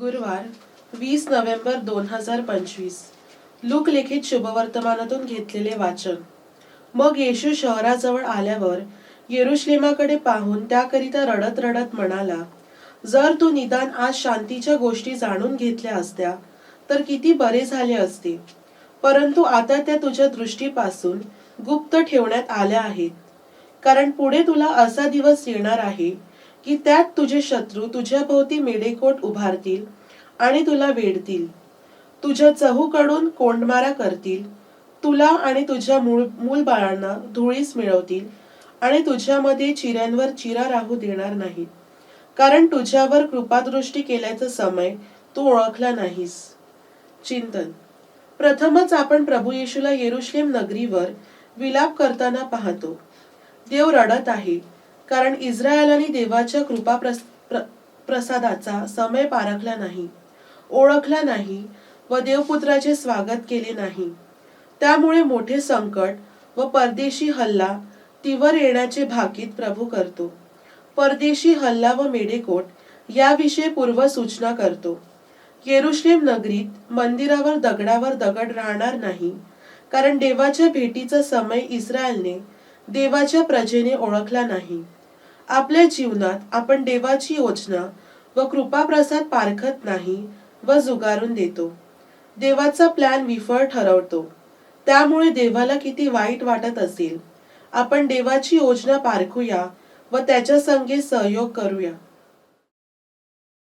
गुरुवार वीस नोव्हेंबर दोन हजार पंचवीस. लुकलेखित शुभवर्तमानातून घेतलेले वाचन. मग येशू शहराजवळ आल्यावर येरुश्लेमाकडे पाहून त्याकरिता रडत रडत म्हणाला जर तू निदान आज शांतीच्या गोष्टी जाणून घेतल्या असत्या तर किती बरे झाले असते. परंतु आता त्या तुझ्या दृष्टीपासून गुप्त ठेवण्यात आल्या आहेत. कारण पुढे तुला असा दिवस येणार आहे की त्यात तुझे शत्रू तुझ्या भोवती मेडेकोट उभारतील आणि तुला वेढतील. तुझ्या चहूकडून कोंडमारा करतील. तुला आणि तुझ्या मूळ मूल बाळांना धुळीस मिळवतील आणि तुझ्यामध्ये चिऱ्यांवर चिरा राहू देणार नाहीत. कारण तुझ्यावर कृपादृष्टी केल्याचा समय तू ओळखला नाहीस. चिंतन. प्रथमच आपण प्रभू येशूला येरुश्लेम नगरीवर विलाप करताना पाहतो. देव रडत आहे. कारण इस्रायलाने देवाच्या कृपा प्रस- प्र- प्रसादाचा समय पारखला नाही ओळखला नाही व देवपुत्राचे स्वागत केले नाही. त्यामुळे मोठे संकट व परदेशी हल्ला तीवर येण्याचे भाकीत प्रभू करतो. परदेशी हल्ला व मेडेकोट याविषयी पूर्व सूचना करतो. येरुश्लेम नगरीत मंदिरावर दगडावर दगड राहणार नाही कारण देवाच्या भेटीचा समय इस्रायलने देवाच्या प्रजेने ओळखला नाही. आपल्या जीवनात आपण देवाची योजना व कृपाप्रसाद पारखत नाही व जुगारून देतो. देवाचा प्लॅन विफळ ठरवतो. त्यामुळे देवाला किती वाईट वाटत असेल. आपण देवाची योजना पारखूया व त्याच्या संगे सहयोग करूया.